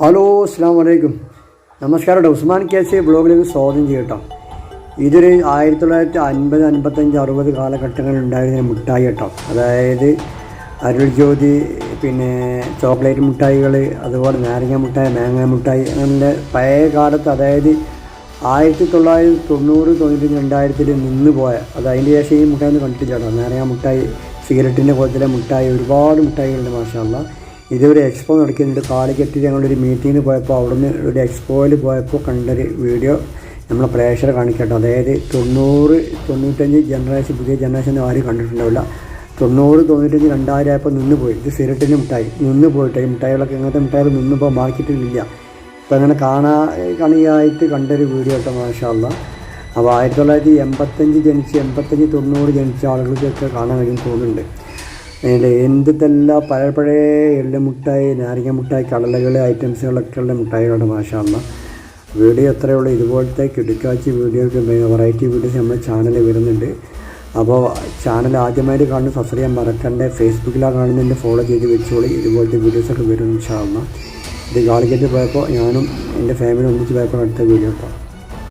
Hello അസ്സാം വലൈക്കും നമസ്കാരം കേട്ടോ. ഉസ്മാൻ കേസ് ബ്ലോഗിലേക്ക് സ്വാഗതം ചെയ്യട്ടോ. ഇതൊരു ആയിരത്തി തൊള്ളായിരത്തി അൻപത് അൻപത്തഞ്ച് അറുപത് കാലഘട്ടങ്ങളിൽ ഉണ്ടായിരുന്ന മിഠായി കേട്ടോ. അതായത് അരുൾ ജ്യോതി പിന്നെ ചോക്ലേറ്റ് മിഠായികൾ അതുപോലെ നാരങ്ങ മിഠായി മാങ്ങ മിഠായി അങ്ങനെ പഴയ കാലത്ത് അതായത് ആയിരത്തി തൊള്ളായിരത്തി തൊണ്ണൂറ് തൊണ്ണൂറ്റി രണ്ടായിരത്തിൽ നിന്ന് പോയ അത് അതിന്റെ ശേഷം ഈ മിഠായി കണ്ടിട്ടില്ല കേട്ടോ. നാരങ്ങ മിഠായി സിഗരറ്റിന്റെ പോലത്തെ മിഠായി ഒരുപാട് മിഠായികളുണ്ട് മാഷാല്ല ഇതൊരു എക്സ്പോ നടക്കുന്നുണ്ട്. കാലിക്കറ്റ് ഞങ്ങളൊരു മീറ്റിങ്ങിന് പോയപ്പോൾ അവിടുന്ന് ഒരു എക്സ്പോയിൽ പോയപ്പോൾ കണ്ടൊരു വീഡിയോ നമ്മളെ പ്രേക്ഷകരെ കാണിക്കട്ടോ. അതായത് തൊണ്ണൂറ് തൊണ്ണൂറ്റഞ്ച് ജനറേഷൻ പുതിയ ജനറേഷൻ ആരും കണ്ടിട്ടുണ്ടാവില്ല. തൊണ്ണൂറ് തൊണ്ണൂറ്റഞ്ച് രണ്ടായിരം ആയപ്പോൾ നിന്ന് പോയി. ഇത് സിഗരറ്റിന്റെ മിഠായി നിന്ന് പോയിട്ട് ഈ മിഠായികളൊക്കെ ഇങ്ങനത്തെ മിഠായികൾ നിന്നിപ്പോൾ മാർക്കറ്റിലില്ല. ഇപ്പം അങ്ങനെ കാണാ കണിയായിട്ട് കണ്ടൊരു വീഡിയോ കേട്ടോ മാഷാല്ല അപ്പോൾ ആയിരത്തി തൊള്ളായിരത്തി എൺപത്തഞ്ച് ജനിച്ച് എൺപത്തഞ്ച് തൊണ്ണൂറ് ജനിച്ച ആളുകൾക്കൊക്കെ കാണാൻ കഴിയും തോന്നുന്നുണ്ട്. എന്തെല്ലാം പഴയ പഴയ എള്ള മുട്ടായി നാരങ്ങ മുട്ടായി കടലകൾ ഐറ്റംസുകളൊക്കെ ഉള്ള മുട്ടായികളുടെ ഭാഷയാണ് വീഡിയോ എത്രയേ ഉള്ളൂ ഇതുപോലത്തെ കിടുക്കാച്ചി വീഡിയോസ് വെറൈറ്റി വീഡിയോസ് നമ്മുടെ ചാനലിൽ വരുന്നുണ്ട്. അപ്പോൾ ചാനൽ ആദ്യമായിട്ട് കാണുന്ന സബ്സ്ക്രൈബ് ചെയ്യാൻ മറക്കണ്ട. ഫേസ്ബുക്കിലാണ് കാണുന്നതിന്റെ ഫോളോ ചെയ്ത് വെച്ചോളി. ഇതുപോലത്തെ വീഡിയോസൊക്കെ വരും ഇത് കാലിക്കറ്റ് പോയപ്പോൾ ഞാനും എന്റെ ഫാമിലി ഒന്നിച്ച് പോയപ്പോൾ അടുത്ത വീഡിയോ കേട്ടോ